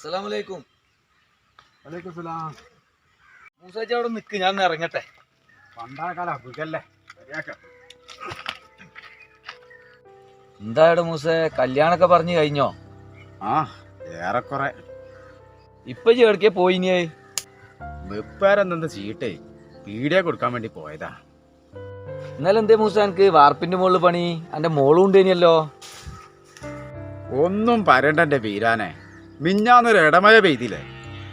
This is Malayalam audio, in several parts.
അസ്സലാമലൈക്കും. വലൈക്കും സലാം മൂസാച്ചി അവിടെ നിൽക്ക് ഞാൻ ഇറങ്ങട്ടെ. പണ്ടാക്കാല അബുക്കല്ലേ എന്തായാലും മൂസേ കല്യാണൊക്കെ പറഞ്ഞു കഴിഞ്ഞോ? ആ ഏറെക്കുറെ. ഇപ്പൊ ചേർക്കേ പോയിനിയേ വെപ്പാരെന്താ ചീട്ടേ പീഡിയ കൊടുക്കാൻ വേണ്ടി പോയതാ. ഇന്നലെ എന്തേ മൂസ എനിക്ക് വാർപ്പിന്റെ മുകളിൽ പണി എന്റെ മോളും ഉണ്ടേനിയല്ലോ. ഒന്നും പറയണ്ട എന്റെ വീരാനെ. മിഞ്ഞാന്നൊരു ഇടമഴ പെയ്തില്ലേ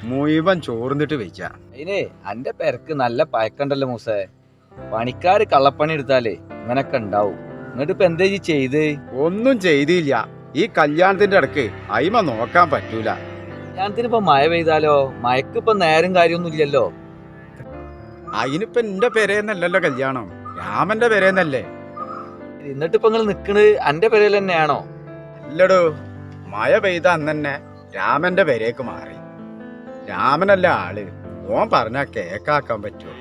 മുഴുവൻ ചോർന്നിട്ട് വെച്ച അതിനെ എന്റെ പെരക്ക് നല്ല പയക്കണ്ടല്ലോ മൂസേ. പണിക്കാര് കള്ളപ്പണി എടുത്താലേ ഇങ്ങനൊക്കെ ഉണ്ടാവും എന്നിട്ട് ഇപ്പൊ എന്തേ ഈ ചെയ്ത്? ഒന്നും ചെയ്തില്ല. ഈ കല്യാണത്തിന്റെ ഇടയ്ക്ക് അയിമ നോക്കാൻ പറ്റൂല. കല്യാണത്തിന് ഇപ്പൊ മഴ പെയ്താലോ? മയക്ക് ഇപ്പൊ നേരം കാര്യമൊന്നും ഇല്ലല്ലോ. അതിനിപ്പോ എന്റെ പെരേന്നല്ലല്ലോ കല്യാണം. രാമന്റെ പെരേന്നല്ലേ. എന്നിട്ട് ഇപ്പൊ നിങ്ങൾ നിക്കണത് എന്റെ പെരയിൽ തന്നെയാണോ അല്ലടോ മഴ പെയ്ത അന്ന് രാമന്റെ പേരേക്ക് മാറി. രാമനല്ല ആൾ. ഓൻ പറഞ്ഞ കേക്കാക്കാൻ പറ്റുമോ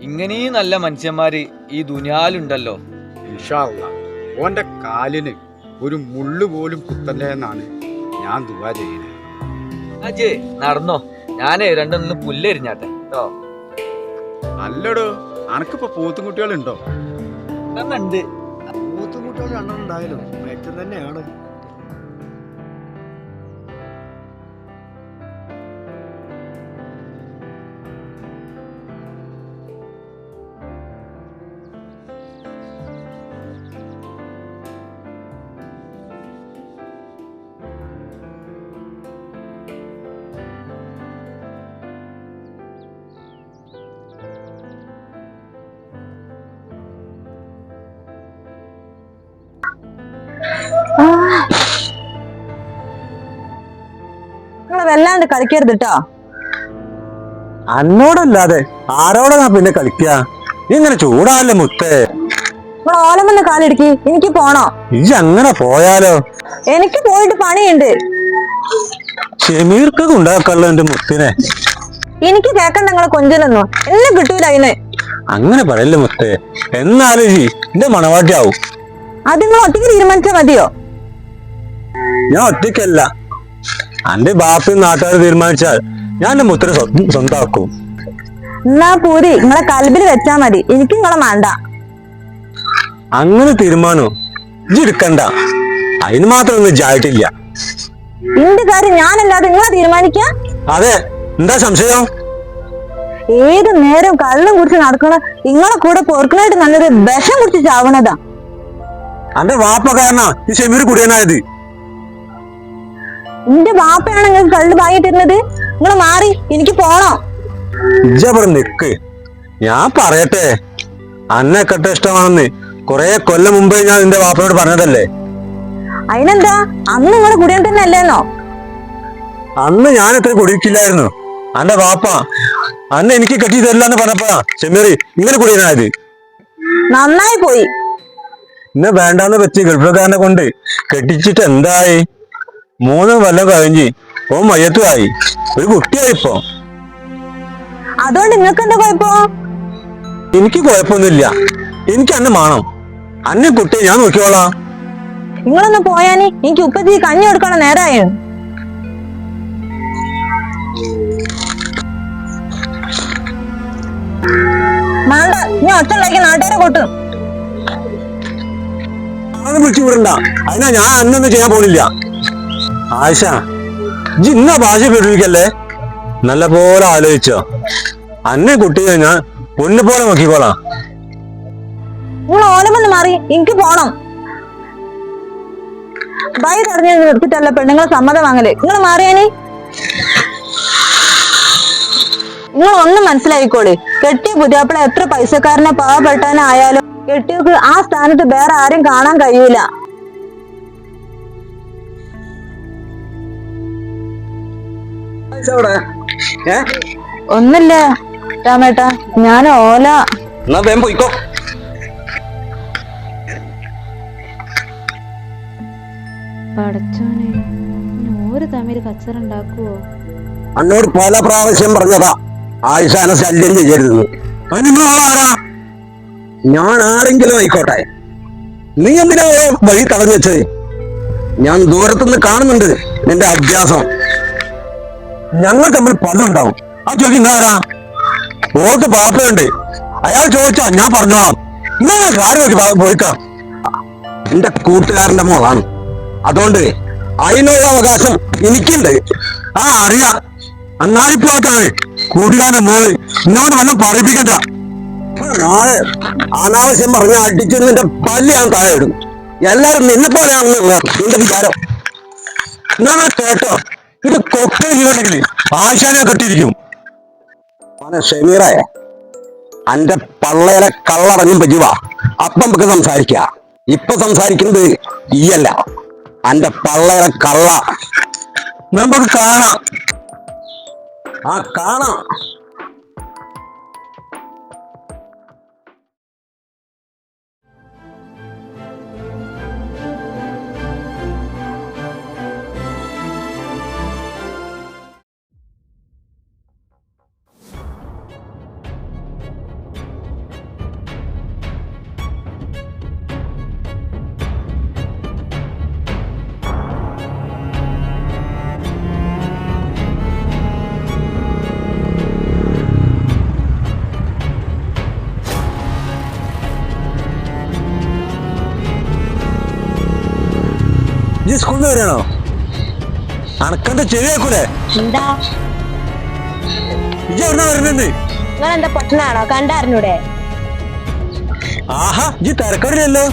ഇങ്ങനെയും നല്ല മനുഷ്യന്മാര് ഈ ദുനിയാലുണ്ടല്ലോ. ഇൻഷാല്ല ഓന്റെ കാലിന് ഒരു മുള്ളു പോലും കുത്തല്ലേ എന്നാണ് ഞാൻ ദുവാ ചെയ്യുന്നത് അജേ നടന്നോ. ഞാനേ രണ്ടൊന്ന് പുല്ലെരിഞ്ഞാട്ടെ കേട്ടോ അല്ലടോ അനക്കിപ്പോ പോത്തുംകുട്ടികളുണ്ടോ? ഉണ്ട് പോത്തും രണ്ടെണ്ണം ഉണ്ടായാലും മയക്കം തന്നെയാണ്. വല്ലാണ്ട് കളിക്കരുത് കേട്ടോ അന്നോടല്ലാതെ ആരോടാ പിന്നെ കളിക്ക? ഇങ്ങനെ ചൂടാല്ലേ മുത്തേ? ഓലമെന്ന് കാലെടുക്കി. എനിക്ക് പോണോ? ഇജ്ജ് അങ്ങനെ പോയാലോ? എനിക്ക് പോയിട്ട് പണിയുണ്ട്. ഷെമീർക്ക് ഉണ്ടാക്കല്ലോ എന്റെ മുത്തിനെ? എനിക്ക് കേക്കണ്ട നിങ്ങളെ കൊഞ്ചലൊന്നും. എന്നെ കിട്ടൂല അതിന് അങ്ങനെ പറയല്ലേ മുത്തേ? എന്നാലും ജി എന്റെ മണവാട്ടിയാവും. അത് നിങ്ങൾ ഒറ്റയ്ക്ക് തീരുമാനിച്ചാ മതിയോ? ഞാൻ ഒറ്റയ്ക്കല്ല. എന്റെ ബാപ്പയും നാട്ടുകാർ തീരുമാനിച്ചാൽ ഞാൻ എന്റെ മുത്തര സ്വന്തമാക്കും. എന്നാ പൂരി നിങ്ങളെ കൽബിൽ വെച്ചാ മതി. എനിക്ക് നിങ്ങളെ വേണ്ട അങ്ങനെ തീരുമാനോ ഇജ്ജ് എടുക്കണ്ട. അതിന് മാത്രം ഒന്നും ജായിട്ടില്ല എന്റെ കാര്യം? ഞാനല്ലാതെ നിങ്ങളെ തീരുമാനിക്ക? അതെ എന്താ സംശയം? ഏത് നേരം കള്ളും കുടിച്ച് നടക്കണ നിങ്ങളെ കൂടെ പൊറുക്കണായിട്ട് നല്ലൊരു വിഷം കുടിച്ച് ചാവണതാ. അന്റെ വാപ്പ കാരണ ഈ ഷെമീർ കുടിയനായത്. എന്റെ വാപ്പയാണ് നിങ്ങൾക്ക് കള്ളു വാങ്ങിട്ടിരുന്നത് നിങ്ങൾ മാറി എനിക്ക് പോണോ. ഇജ്ജവിടെ നിക്ക്. ഞാൻ പറയട്ടെ. അന്നെ കെട്ട ഇഷ്ടമാണെന്ന്. കൊറേ കൊല്ലം മുമ്പേ ഞാൻ നിന്റെ വാപ്പയോട് പറഞ്ഞതല്ലേ? അതിനെന്താ? അന്ന് നിങ്ങളെ കുടിയാൻ തന്നെ അല്ലേന്നോ? അന്ന് ഞാൻ എത്ര കുടിക്കില്ലായിരുന്നു അന്റെ വാപ്പ അന്ന് എനിക്ക് കെട്ടി തരില്ല എന്ന് പറഞ്ഞപ്പോഴാ ഷെമീർ ഇങ്ങനെ കുടിയനായത്. നന്നായി പോയി. ഇന്ന് വേണ്ടാന്ന് വെച്ച് ഗൾഫുകാരനെ കൊണ്ട് കെട്ടിച്ചിട്ട് എന്തായി? മൂന്ന് കൊല്ലം കഴിഞ്ഞ് ഓ മയ്യത്തുമായി ഒരു കുട്ടിയായി ഇപ്പൊ. അതുകൊണ്ട് നിങ്ങൾക്ക് എന്താ കുഴപ്പം? എനിക്ക് കുഴപ്പമൊന്നുമില്ല. എനിക്ക് അന്നെ മാണം. അന്നെ കുട്ടിയെ ഞാൻ നോക്കിക്കോളാം. നിങ്ങളൊന്ന് പോയാനി. എനിക്ക് ഉപ്പത്തി കഞ്ഞി കൊടുക്കണ നേരായോ? വേണ്ട ഞാൻ ഒറ്റ ഉണ്ടാക്കി നാട്ടുകാരെ കൊട്ടും. വിളിച്ചു വിടണ്ട. അതിനാ ഞാൻ അന്നൊന്നും ചെയ്യാൻ പോണില്ല. ആയിഷ ഇന്ന ഭാഷ പിടിപ്പിക്കല്ലേ നല്ല പോലെ ആലോചിച്ചോ. അന്നെ കുട്ടി ഞാൻ പൊന്നു പോലെ നോക്കിക്കോളാം. ഓലമെന്ന് മാറി എനിക്ക് പോണം. ബൈ തടഞ്ഞ നിർത്തിട്ടല്ല പെണ്ണുങ്ങളെ സമ്മതം വാങ്ങലേ? നിങ്ങൾ മാറിയാനേ. നിങ്ങൾ ഒന്നും മനസ്സിലായിക്കോളി. കെട്ടിയ പുതിയാപ്പിള എത്ര പൈസക്കാരനെ പാവപ്പെട്ടവനായാലും കെട്ടിയവർക്ക് ആ സ്ഥാനത്ത് വേറെ ആരും കാണാൻ കഴിയൂല. ഏ? ഒന്നില്ല രാമേട്ടാ. ഞാൻ ഓല. എന്നാ വേഗം പോയിക്കോ. പടച്ചോനെ ഓര് തമ്മിൽ കച്ചറ ഉണ്ടാക്കുവോ? അന്നോട് പല പ്രാവശ്യം പറഞ്ഞതാ. ആയിഷാനെ ശല്യം ചെയ്യരുതെന്ന്. അത് ഞാൻ ആരെങ്കിലും ആയിക്കോട്ടെ. നീ എന്തിനാ വഴി തടഞ്ഞു വെച്ചത്? ഞാൻ ദൂരത്തുനിന്ന് കാണുന്നുണ്ട് നിന്റെ അഭ്യാസം. ഞങ്ങൾ തമ്മിൽ പല്ലുണ്ടാവും ആ ചോദിക്കും ഇന്നാരാ? ഓർക്ക് പാപ്പയുണ്ട്. അയാൾ ചോദിച്ചാ ഞാൻ പറഞ്ഞോളാം. ഇങ്ങനെ കാര്യം നോക്കി പോയിക്കാം. എന്റെ കൂട്ടുകാരന്റെ മോളാണ്. അതുകൊണ്ട് അതിനുള്ള അവകാശം എനിക്കുണ്ട്. ആ അറിയാ. അന്നാലിപ്പോട്ടാണ് കൂട്ടുകാരന്റെ മോൾ എന്നോട് വല്ലതും പറയിപ്പിക്കണ്ട. നാളെ അനാവശ്യം പറഞ്ഞ അടിച്ചിരുന്നിന്റെ നിന്റെ പല്ല് ഞാൻ താഴെ ഇടും. എല്ലാരും നിന്നെ പോലെയാണെന്നുള്ള നിന്റെ വിചാരം എന്നാ കേട്ടോ. ഇത് കൊക്കയില്ലെങ്കിൽ ആശാനെ കെട്ടിയിരിക്കും. മോനെ ഷെമീറേ അന്റെ പള്ളയിലെ കള്ളറങ്ങും പറ്റുക അപ്പം നമുക്ക് സംസാരിക്ക. ഇപ്പൊ സംസാരിക്കുന്നത് ഈയല്ല. അന്റെ പള്ളയിലെ കള്ള. നമുക്ക് കാണാം. ആ കാണാം. ഈ സ്കൂളിൽ വരണോ അണക്കണ്ട ചെവിയാക്കൂലേ എന്താ? ഇജ്ജ് എവിടുന്ന വരുന്നുണ്ട് നിങ്ങൾ എന്താ പൊട്ടനാണോ കണ്ടറിഞ്ഞൂടെ ആഹാ ഇജ്ജ് തിരക്കടില്ലല്ലോ.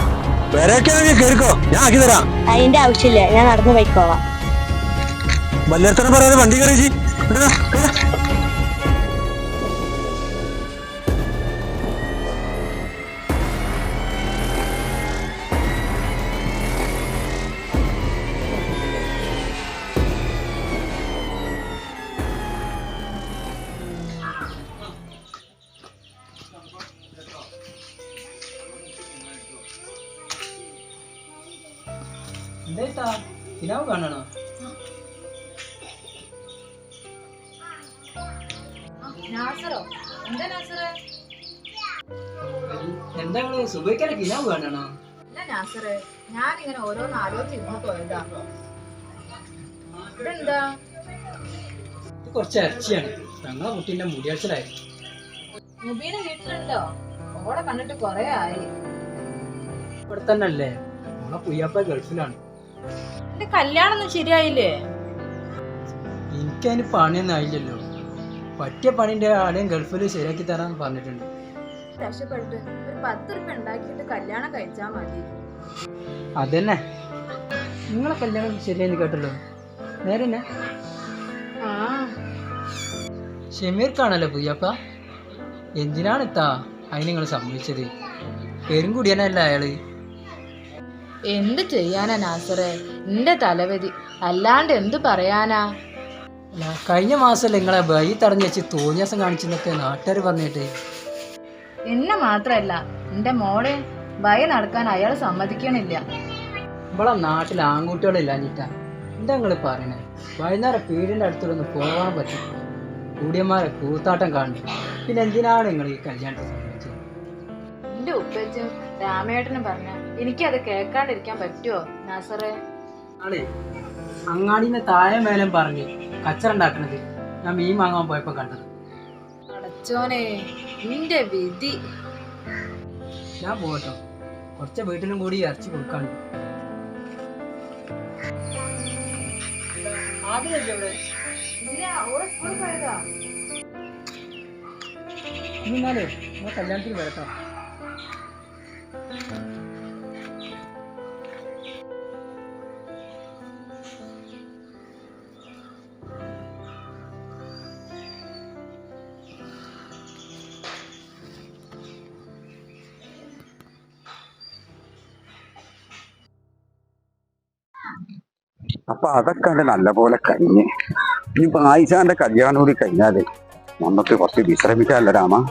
വരയൊക്കെയാണെങ്കിൽ കേറിക്കോ. ഞാൻ ആക്കി തരാം. അതിന്റെ ആവശ്യമില്ല. ഞാൻ നടന്നു പോയിക്കോളാം. പറയാതെ വണ്ടി കയറി ജി സിനിമ കാണണോ? എന്താ സുബൈക്കാരെ കിനാവ് കാണണോ? അല്ല നാസറ് ഞാൻ ഇങ്ങനെ ഓരോന്ന് ആലോചിച്ചിരുന്നു പോയതാ ഇതെന്താ? ഇത് കുറച്ച് ഇറച്ചിയാണ്. ഞങ്ങളെ കുട്ടീന്റെ മുടിയച്ചലായി മുബീന വീട്ടിലുണ്ടോ? ഓടെ കണ്ടിട്ട് കൊറേ ആയി. ഇവിടെ തന്നെ അല്ലേ? നമ്മളെ പുയ്യാപ്പ ഗൾഫിലാണ്. എന്റെ കല്യാണം ഒന്നും ശരിയായില്ലേ? എനിക്കതിന് പണിയൊന്നും ആയില്ലല്ലോ. പറ്റിയ പണിന്റെ ആടെയും ഗൾഫിൽ ശരിയാക്കി തരാന്ന് പറഞ്ഞിട്ടുണ്ട്. രക്ഷപ്പെട്ട് ഒരു പത്ത് റുപ്യ ഉണ്ടാക്കിയിട്ട് കല്യാണം കഴിച്ചാ മതി. അതന്നെ. നിങ്ങളെ കല്യാണം ശരിയാന്ന് കേട്ടല്ലോ. നേരെ തന്നെ ആ. ഷമീർക്കാണല്ലോ പുയ്യപ്പ. എന്തിനാണ് ഇത്താ അതിന് നിങ്ങൾ സമ്മതിച്ചത്? പെരുംകുടിയനല്ല അയാൾ? എന്ത് ചെയ്യാനാ നാസറേ? എന്റെ തലവതി അല്ലാണ്ട് എന്ത് പറയാനാ? അല്ല, കഴിഞ്ഞ മാസം നിങ്ങളെ ബൈ തടഞ്ഞു വെച്ച് തോന്നിയാസം കാണിച്ചെന്നൊക്കെ നാട്ടുകാർ പറഞ്ഞിട്ട്. എന്നെ മാത്രല്ല എന്റെ മോളെ ഭയ നടക്കാൻ അയാൾ സമ്മതിക്കണില്ല. ഇവിടെ നാട്ടിൽ ആൺകുട്ടികളില്ല അനിറ്റ എന്താ നിങ്ങൾ പറയണേ? വൈകുന്നേരം പീടിന്റെ അടുത്തൊന്ന് പോകാൻ പറ്റും. കൂടിയന്മാരെ കൂത്താട്ടം കാണും പിന്നെ എന്തിനാണ് നിങ്ങൾ ഈ കല്യാണത്തെ സംബന്ധിച്ചത് എന്റെ ഉപ്പച്ചും രാമേട്ടനും പറഞ്ഞ എനിക്കത് കേൾക്കാണ്ടിരിക്കാൻ പറ്റുമോ നാസറേ? ആളെ അങ്ങാടിന്റെ താഴെ മേലം പറഞ്ഞ് കച്ചറുണ്ടാക്കണത് ഞാൻ മീൻ വാങ്ങാൻ പോയപ്പോ കണ്ടത്. അടച്ചോനെ നിന്റെ വിധി. ഞാൻ പോകട്ടോ. കുറച്ച് വീട്ടിലും കൂടി ഇറച്ചി കൊടുക്കാണ്ട്. ഇന്നാലേ ഞാൻ കല്യാണത്തിന് വരട്ടോ. അപ്പൊ അതൊക്കെ ഉണ്ട് നല്ലപോലെ കഴിഞ്ഞ്. ഇനിയിപ്പോ ആയിഷാന്റെ കല്യാണം കൂടി കഴിഞ്ഞാൽ നമുക്ക് കുറച്ച് വിശ്രമിക്കാമല്ലോ രാമ.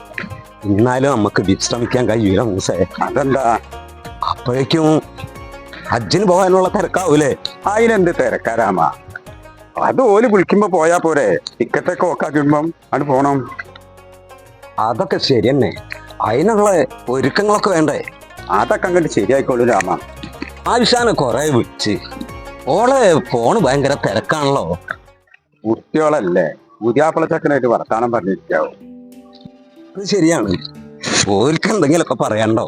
എന്നാലും നമുക്ക് വിശ്രമിക്കാൻ കഴിയൂല മൂസേ. അതെന്താ? അപ്പോഴേക്കും ഹജ്ജിന് പോകാനുള്ള തിരക്കാവൂലേ? അതിനെന്ത് തിരക്കാ രാമ? അത് ഓൽ വിളിക്കുമ്പോ പോയാ പോരെ. ടിക്കറ്റൊക്കെ ഓക്കാക്കുമ്പം അത് പോണം. അതൊക്കെ ശരി തന്നെ. അതിനുള്ള ഒരുക്കങ്ങളൊക്കെ വേണ്ടേ? അതൊക്കെ അങ്ങോട്ട് ശരിയായിക്കോളൂ രാമ. ആയിഷാനെ കുറെ വിളിച്ച്. ഓളെ ഫോണ് ഭയങ്കര തിരക്കാണല്ലോ. കുട്ടികളല്ലേ? പുതിയാപ്പിള ചക്കനായിട്ട് വർത്താനം പറഞ്ഞിരിക്കാവും? അത് ശരിയാണ്. ഓർക്ക് എന്തെങ്കിലുമൊക്കെ പറയണ്ടോ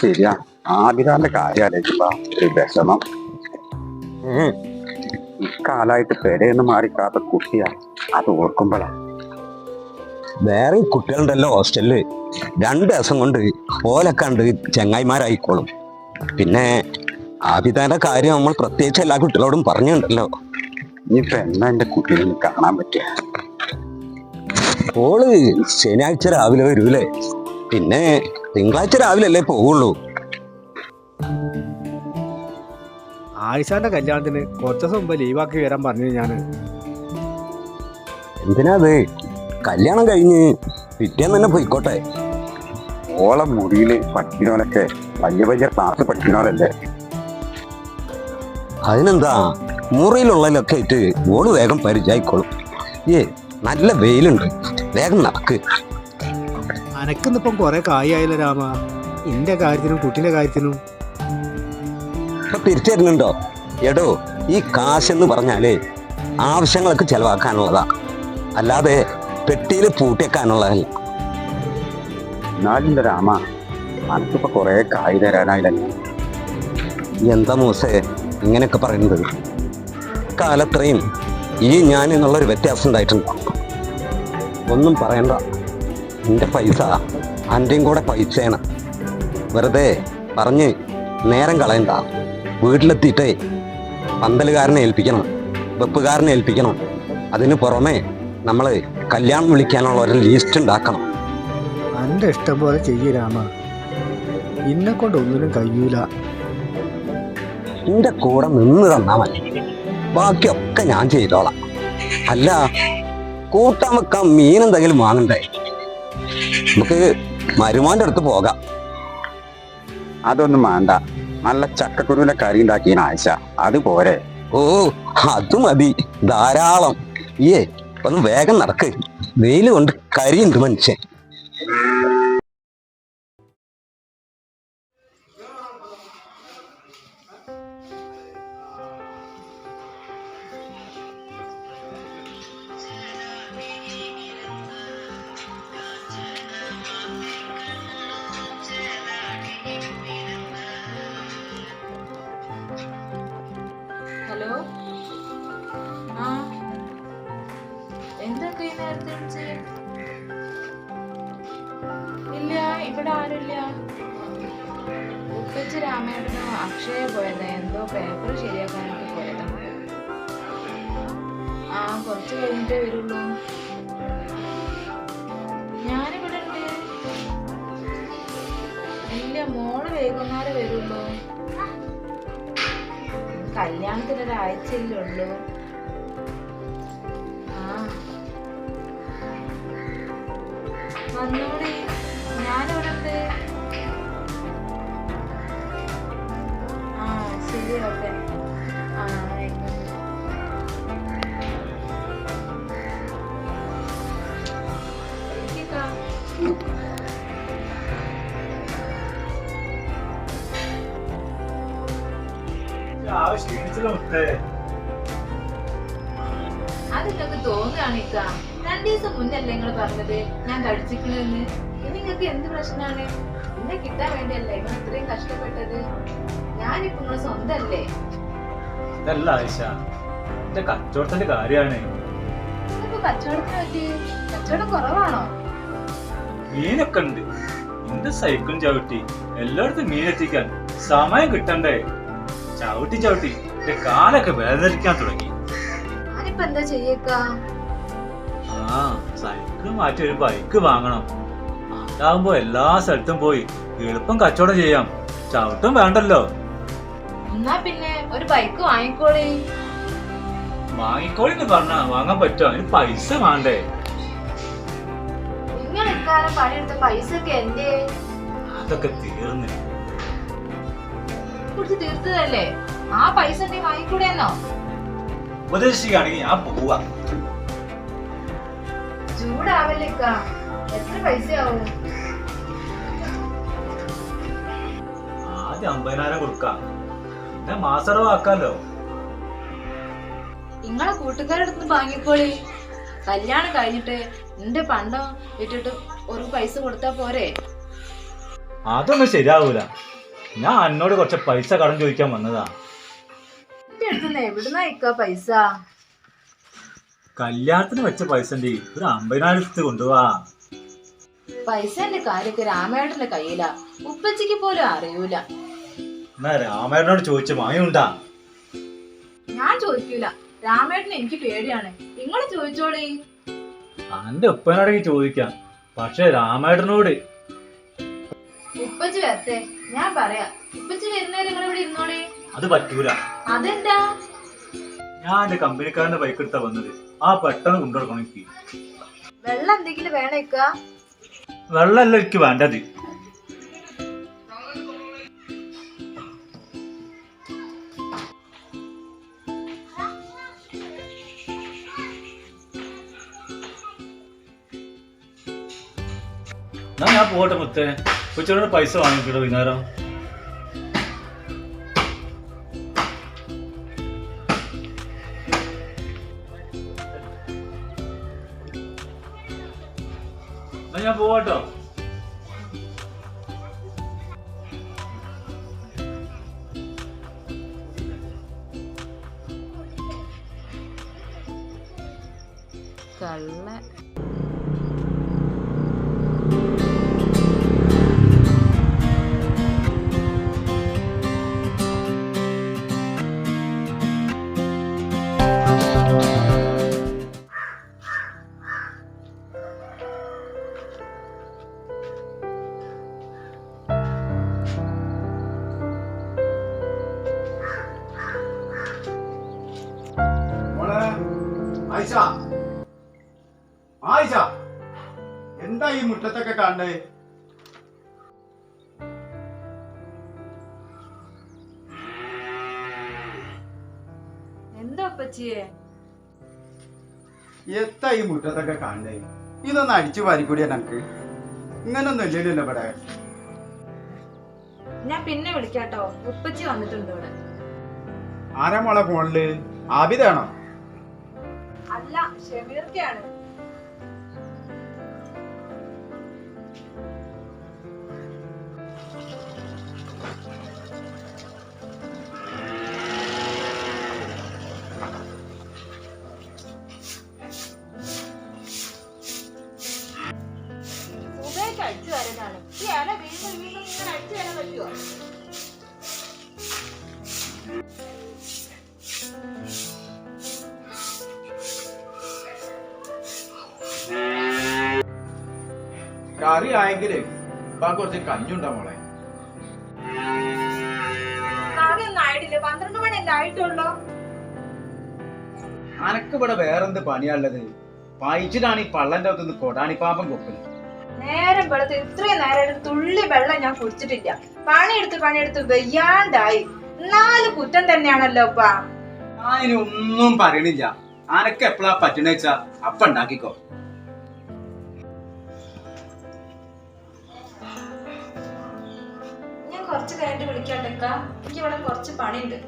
ശരിയാ. ആബിദാന്റെ കാര്യം ആലോചിക്കുമ്പോ ഒരു വിഷമം. ഇക്കാലായിട്ട് പെരയെന്ന് മാറിക്കാത്ത കുട്ടിയാ അത് ഓർക്കുമ്പോഴാ വേറെ കുട്ടികളുണ്ടല്ലോ ഹോസ്റ്റലിൽ. രണ്ട് ദിവസം കൊണ്ട് ഓലൊക്കെ ഉണ്ട് ചെങ്ങായിമാരായിക്കോളും. പിന്നെ ആബിദാന്റെ കാര്യം നമ്മൾ പ്രത്യേകിച്ച് എല്ലാ കുട്ടികളോടും പറഞ്ഞിട്ടുണ്ടല്ലോ. ഇനിയിപ്പൊ എന്നാ എന്റെ കാണാൻ പറ്റുക പോൾ ശനിയാഴ്ച രാവിലെ വരൂലേ പിന്നെ തിങ്കളാഴ്ച രാവിലെ അല്ലേ പോവുള്ളൂ. ആയിഷാന്റെ കല്യാണത്തിന് കുറച്ച് ദിവസം മുമ്പ് ലീവാക്കി വരാൻ പറഞ്ഞു ഞാൻ എന്തിനാ അത്? കല്യാണം കഴിഞ്ഞ് പിറ്റേന്ന് തന്നെ പോയിക്കോട്ടെ. ഓളം മുറിയിൽ പഠിക്കുന്നവരൊക്കെ വലിയ വലിയ ക്ലാസ് പഠിക്കുന്നവരല്ലേ അതിനെന്താ? മുറിയിലുള്ളതിലൊക്കെ ഇട്ട് ഓൾ വേഗം പരിചയക്കോളും ഏ നല്ല വെയിലുണ്ട്. വേഗം നടക്ക്. അനക്കുന്നിപ്പം കുറെ കായായല്ലോ രാമ? എന്റെ കാര്യത്തിനും കുട്ടീന്റെ കാര്യത്തിനും. ഇപ്പൊ തിരിച്ചു തരുന്നുണ്ടോ? എടോ ഈ കാശെന്ന് പറഞ്ഞാലേ ആവശ്യങ്ങൾക്ക് ചെലവാക്കാനുള്ളതാ. അല്ലാതെ പെട്ടിയിൽ പൂട്ടിയേക്കാനുള്ളതല്ല. എന്നാലും രാമ അനക്കിപ്പോ കൊറേ കായ് തരാനായില്ലേ? എന്താ മൂസേ ഇങ്ങനെയൊക്കെ പറയുന്നത്. കാലത്രയും ഈ ഞാൻ എന്നുള്ളൊരു വ്യത്യാസം ഉണ്ടായിട്ടുണ്ട്. ഒന്നും പറയണ്ട. എന്റെ പൈസ അന്റെയും കൂടെ പൈസയാണ്. വെറുതെ പറഞ്ഞ് നേരം കളയണ്ട. വീട്ടിലെത്തിയിട്ടേ പന്തലുകാരനെ ഏൽപ്പിക്കണം വെപ്പുകാരനെ ഏൽപ്പിക്കണം. അതിന് പുറമെ നമ്മൾ കല്യാണം വിളിക്കാനുള്ള ഒരു ലിസ്റ്റ് ഉണ്ടാക്കണം. എന്റെ ഇഷ്ടം പോലെ ചെയ്യ രാമ. ഇന്നെ കൊണ്ട് ഒന്നിനും കഴിയൂല. നിന്റെ കൂടെ നിന്ന് തന്നാ മതി. ബാക്കിയൊക്കെ ഞാൻ ചെയ്തോളാം. അല്ല കൂട്ടാൻ വെക്കാൻ മീൻ എന്തെങ്കിലും വാങ്ങണ്ടേ? നമുക്ക് മരുമാന്റെ അടുത്ത് പോകാം. അതൊന്നും വേണ്ട. നല്ല ചക്കക്കുരുവിലെ കറി ഉണ്ടാക്കിയ ആഴ്ച അത് പോരെ. ഓ അത് മതി. ധാരാളം. ഏ ഒന്ന് വേഗം നടക്ക്. വെയിൽ കൊണ്ട് കരിയുണ്ട് മനുഷ്യൻ. ഹലോ? ആ. എന്തൊക്കെ ഈ നേരത്തെ ഇല്ല ഇവിടെ ആരുമില്ല. ഉപ്പച്ച് രാമേട്ടനോ അക്ഷയ പോയത്. എന്തോ പേപ്പർ ശരിയാക്കാനൊക്കെ പോയതാണ് ആ കുറച്ച് കഴിഞ്ഞിട്ടേ വരുള്ളൂ. ഞാനിവിടെ ഉണ്ട്. ഇല്ല മോൾ വൈകുന്നേരം വരുള്ളൂ. കല്യാണത്തിന് ഒരാഴ്ചയല്ലേ അത് നിങ്ങൾക്ക് തോന്നുകയാണ് ഇക്ക. രണ്ടു ദിവസം മുന്നല്ലേ നിങ്ങൾ പറഞ്ഞത് ഞാൻ കഴിച്ചിക്കണെന്ന് ഇനി നിങ്ങൾക്ക് എന്ത് പ്രശ്നമാണ് എന്നെ കിട്ടാൻ വേണ്ടിയല്ലേ നിങ്ങൾ ഇത്രയും കഷ്ടപ്പെട്ടത്? ഞാനിപ്പോ നിങ്ങൾ സ്വന്തല്ലേ? ഇതല്ല ആയിഷ. എന്റെ കച്ചവടത്തിന്റെ ഇപ്പൊ കച്ചവടത്തിന് പറ്റി? കച്ചവടം കുറവാണോ? മീനൊക്കെ ഉണ്ട്. എന്റെ സൈക്കിളും ചവിട്ടി? എല്ലായിടത്തും മീൻ എത്തിക്കാൻ സമയം കിട്ടണ്ടേ? ചവിട്ടി ചവിട്ടി. എന്റെ കാലൊക്കെ വേദനിക്കാൻ തുടങ്ങി. ഞാനിപ്പോ എന്താ ചെയ്യേക്കാ? ആ സൈക്കിൾ മാറ്റി ഒരു ബൈക്ക് വാങ്ങണം. അതാകുമ്പോ എല്ലാ സ്ഥലത്തും പോയി എളുപ്പം കച്ചവടം ചെയ്യാം. ചവിട്ടും വേണ്ടല്ലോ. എന്നാ പിന്നെ ഒരു ബൈക്ക് വാങ്ങിക്കോളി. വാങ്ങിക്കോളി പറഞ്ഞ വാങ്ങാൻ പറ്റുമോ? അതിന് പൈസ വേണ്ടേ? നിങ്ങൾ ഇക്കാലം പണിയെടുത്ത പൈസ ഒക്കെ എന്റെ അതൊക്കെ തീർന്നു. തീർത്തതല്ലേ? ആ പൈസ നീ വാങ്ങിക്കൂടെന്നോ? ഉപദേശിക്കുകയാണെങ്കിൽ ഞാൻ പോവാ ചൂടാവല്ലേക്ക. എത്ര പൈസയാവും? ആദ്യം അമ്പതിനായിരം കൊടുക്കാം. പിന്നെ മാസടവാക്കാലോ. നിങ്ങളെ കൂട്ടുകാരുടെ അടുത്ത് വാങ്ങിക്കോളി. കല്യാണം കഴിഞ്ഞിട്ട് നിന്റെ പണ്ടം ഇട്ടിട്ട് ഒരു പൈസ കൊടുത്താ പോരെ. അതൊന്നും ശരിയാവൂല. ഞാൻ അന്നോട് കുറച്ച് പൈസ കടം ചോദിക്കാൻ വന്നതാ. എന്റെ എവിടുന്ന ഇക്ക പൈസ? കല്യാണത്തിന് വെച്ച പൈസ ഒരു അമ്പതിനായിരത്തി കൊണ്ടുപോവാ പൈസന്റെ കാര്യൊക്കെ രാമേട്ടന്റെ കയ്യിലാ. ഉപ്പച്ചക്ക് പോലും അറിയൂല. എന്നാ രാമേട്ടനോട് ചോദിച്ച മായുണ്ടാ ഞാൻ ചോദിക്കൂല. രാമേട്ടന് എനിക്ക് പേടിയാണ്. നിങ്ങൾ ചോദിച്ചോളി. അന്റെ ഉപ്പനോടെങ്കിൽ ചോദിക്കാം. പക്ഷെ രാമേട്ടനോട്. ഉപ്പച്ചി വരട്ടെ. ഞാൻ പറയാ. ഉപ്പച്ചി വരുന്നേരം നിങ്ങൾ ഇവിടെ ഇരുന്നോളി. അത് പറ്റൂല. അതെന്താ? ഞാൻ എന്റെ കമ്പനിക്കാരന്റെ ബൈക്ക് എടുത്താ വന്നത്. ആ പെട്ടെന്ന് കൊണ്ടുനടക്കണം എനിക്ക്. വെള്ളം എന്തെങ്കിലും വേണേക്ക വെള്ളമല്ല എനിക്ക് വേണ്ടത്. എന്നാ ഞാൻ പോട്ടെ മുത്തേ. കൊച്ചിനോട് പൈസ വാങ്ങിക്കിട്ടോ വൈകുന്നേരം. കള്ള എന്താ ഉപ്പച്ചിയെ എത്താ ഈ മുറ്റത്തൊക്കെ കാണേ ഇതൊന്ന് അടിച്ചു വാരിക്കൂടിയ നമുക്ക്. ഇങ്ങനൊന്നും ഇല്ലല്ലോ ഇവിടെ. ഞാൻ പിന്നെ വിളിക്കാട്ടോ. ഉപ്പച്ചി വന്നിട്ടുണ്ട് ഇവിടെ. ആരാ മോളെ ഫോണിൽ ആബിദാണോ? അല്ല ഷമീർക്കയാണ് വരലാണ് ഈ ഇല വീണ്ടും വീണ്ടും ഇങ്ങനെ അടിച്ചു വരാൻ പറ്റുമോ കറി ആയെങ്കിലേ ഇപ്പൊ കുറച്ച് കഞ്ഞുണ്ടാ മോളെ. കറിയൊന്നും ആയിട്ടില്ല. പന്ത്രണ്ട് മണിയല്ലേ ആയിട്ടുള്ളൂ? അനക്ക് ഇവിടെ വേറെന്ത് പണിയാള്ളത് പായിച്ചിട്ടാണ് ഈ പള്ളന്റെ അകത്തുനിന്ന് കൊടാണി പാപം കൊക്കുന്നത് നേരം വെള്ളത്തിൽ ഇത്രയും നേരം ഒരു തുള്ളി വെള്ളം ഞാൻ കുടിച്ചിട്ടില്ല. പണിയെടുത്ത് പണിയെടുത്ത് വെയ്യാണ്ടായി. നാല് കുറ്റം തന്നെയാണല്ലോ ഉപ്പ. ഒന്നും പറയണില്ല. ആനക്ക് എപ്പോഴാ പറ്റണെന്ന് വെച്ചാ അപ്പ ഉണ്ടാക്കിക്കോ. ഞാൻ കുറച്ച് കഴിഞ്ഞിട്ട് വിളിക്കാട്ടക്ക എനിക്ക് ഇവിടെ കുറച്ച് പണിയുണ്ട്.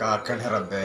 കാക്കണ റബ്ബേ.